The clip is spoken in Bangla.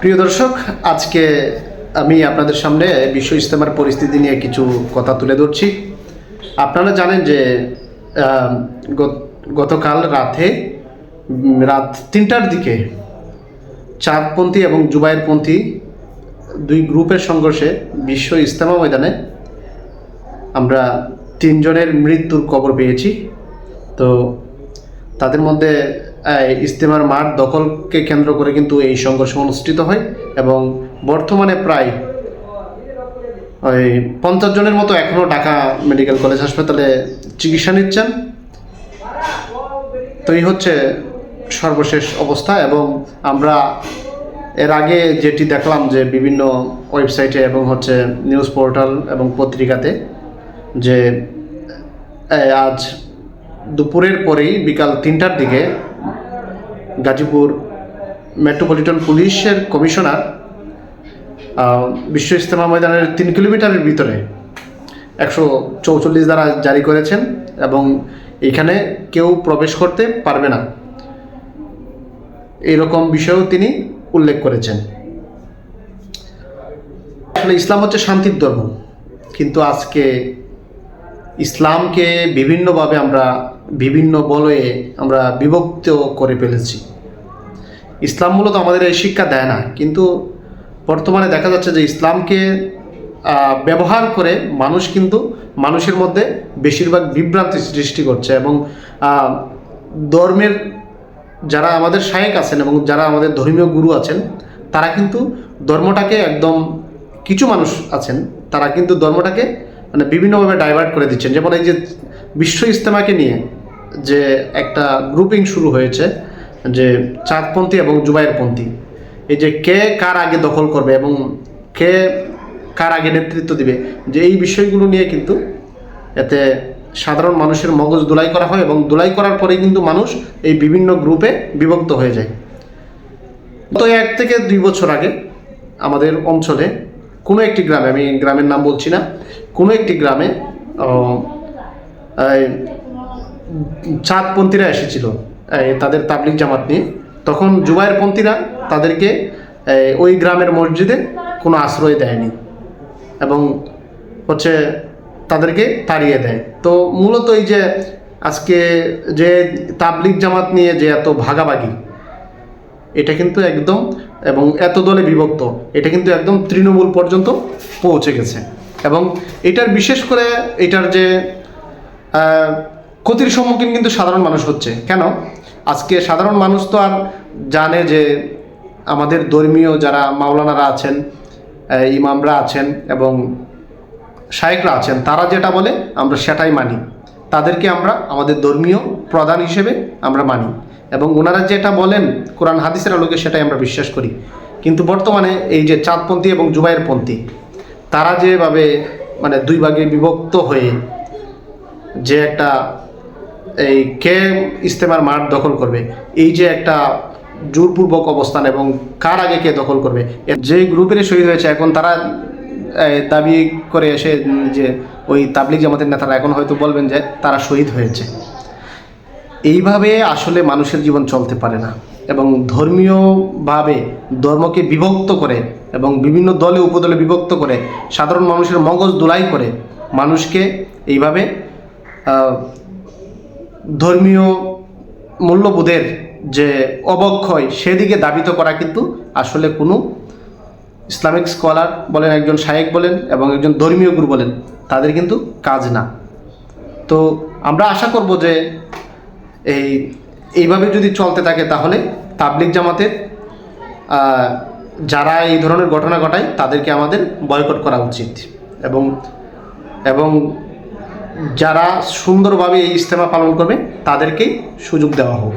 প্রিয় দর্শক, আজকে আমি আপনাদের সামনে বিশ্ব ইজতেমার পরিস্থিতি নিয়ে কিছু কথা তুলে ধরছি। আপনারা জানেন যে গত- গতকাল রাতে রাত তিনটার দিকে চাঁদপন্থী এবং জুবাইরপন্থী দুই গ্রুপের সংঘর্ষে বিশ্ব ইজতেমা ময়দানে আমরা তিনজনের মৃত্যুর খবর পেয়েছি। তো তাদের মধ্যে আহ, ইজতেমার মাঠ দখলকে কেন্দ্র করে কিন্তু এই সংঘর্ষ অনুষ্ঠিত হয় এবং বর্তমানে প্রায় ওই পঞ্চাশ জনের মতো এখনও ঢাকা মেডিকেল কলেজ হাসপাতালে চিকিৎসা নিচ্ছেন। তো এই হচ্ছে সর্বশেষ অবস্থা এবং আমরা এর আগে যেটি দেখলাম যে বিভিন্ন ওয়েবসাইটে এবং হচ্ছে নিউজ পোর্টাল এবং পত্রিকাতে যে আজ দুপুরের পরেই বিকাল তিনটার দিকে গাজীপুর মেট্রোপলিটন পুলিশের কমিশনার বিশ্ব ইজতেমা ময়দানের তিন কিলোমিটারের ভিতরে একশো চৌচল্লিশ দ্বারা জারি করেছেন এবং এখানে কেউ প্রবেশ করতে পারবে না। এরকম বিষয়েও তিনি উল্লেখ করেছেন। আসলে ইসলাম হচ্ছে শান্তির ধর্ম, কিন্তু আজকে ইসলামকে বিভিন্নভাবে আমরা বিভিন্ন বলয়ে আমরা বিভক্ত করে ফেলেছি। ইসলাম মূলত আমাদের এই শিক্ষা দেয় না। কিন্তু বর্তমানে দেখা যাচ্ছে যে ইসলামকে ব্যবহার করে মানুষ কিন্তু মানুষের মধ্যে বেশিরভাগ বিভ্রান্তি সৃষ্টি করছে এবং ধর্মের যারা আমাদের শায়েক আছেন এবং যারা আমাদের ধর্মীয় গুরু আছেন, তারা কিন্তু ধর্মটাকে একদম কিছু মানুষ আছেন, তারা কিন্তু ধর্মটাকে মানে বিভিন্নভাবে ডাইভার্ট করে দিচ্ছেন। যেমন এই যে বিশ্ব ইজতেমাকে নিয়ে যে একটা গ্রুপিং শুরু হয়েছে যে চাঁদপন্থী এবং জুবাইরপন্থী এই যে কে কার আগে দখল করবে এবং কে কার আগে নেতৃত্ব দিবে, যে এই বিষয়গুলো নিয়ে কিন্তু এতে সাধারণ মানুষের মগজ দোলাই করা হয় এবং দোলাই করার পরেই কিন্তু মানুষ এই বিভিন্ন গ্রুপে বিভক্ত হয়ে যায়। গত এক থেকে দুই বছর আগে আমাদের অঞ্চলে কোনো একটি গ্রামে, আমি গ্রামের নাম বলছি না, কোনো একটি গ্রামে চাঁদপন্থীরা এসেছিল। তাদের তাবলিক জামাত নিয়ে। তখন জুবাইরপন্থীরা তাদেরকে ওই গ্রামের মসজিদে কোনো আশ্রয় দেয়নি এবং হচ্ছে তাদেরকে তাড়িয়ে দেয়। তো মূলত এই যে আজকে যে তাবলিক জামাত নিয়ে যে এত ভাগাভাগি, এটা কিন্তু একদম এবং এত দলে বিভক্ত, এটা কিন্তু একদম তৃণমূল পর্যন্ত পৌঁছে গেছে। এবং এটার বিশেষ করে এটার যে ক্ষতির সম্মুখীন কিন্তু সাধারণ মানুষ হচ্ছে। কেন? আজকে সাধারণ মানুষ তো আর জানে যে আমাদের ধর্মীয় যারা মাওলানারা আছেন ইমামরা আছেন এবং শায়েকরা আছেন, তারা যেটা বলে আমরা সেটাই মানি। তাদেরকে আমরা আমাদের ধর্মীয় প্রধান হিসেবে আমরা মানি এবং ওনারা যেটা বলেন, কোরআন হাদিসের আলোকে সেটাই আমরা বিশ্বাস করি। কিন্তু বর্তমানে এই যে চাঁদপন্থী এবং জুবাইরপন্থী তারা যেভাবে মানে দুই ভাগে বিভক্ত হয়ে যে একটা এই কে ইস্তেমার মাঠ দখল করবে? এই যে একটা জোরপূর্বক অবস্থান এবং কার আগে কে দখল করবে? যে গ্রুপের শহীদ হয়েছে, এখন তারা দাবি করে এসে যে ওই তাবলিক জামাতের নেতারা এখন হয়তো বলবেন যে তারা শহীদ হয়েছে। এইভাবে আসলে মানুষের জীবন চলতে পারে না এবং ধর্মীয়ভাবে ধর্মকে বিভক্ত করে এবং বিভিন্ন দলে, উপদলে বিভক্ত করে, সাধারণ মানুষের মগজ দোলাই করে মানুষকে এইভাবে ধর্মীয় মূল্যবোধের যে অবক্ষয় সেদিকে দাবিত করা কিন্তু আসলে কোনো ইসলামিক স্কলার বলেন, একজন শায়েক বলেন এবং একজন ধর্মীয় গুরু বলেন, তাদের কিন্তু কাজ না। তো আমরা আশা করব যে এই, এইভাবে যদি চলতে থাকে তাহলে তাবলিক জামাতের যারা এই ধরনের ঘটনা ঘটায় তাদেরকে আমাদের বয়কট করা উচিত এবং এবং যারা সুন্দরভাবে এই ইজতেমা পালন করবে তাদেরকেই সুযোগ দেওয়া হোক।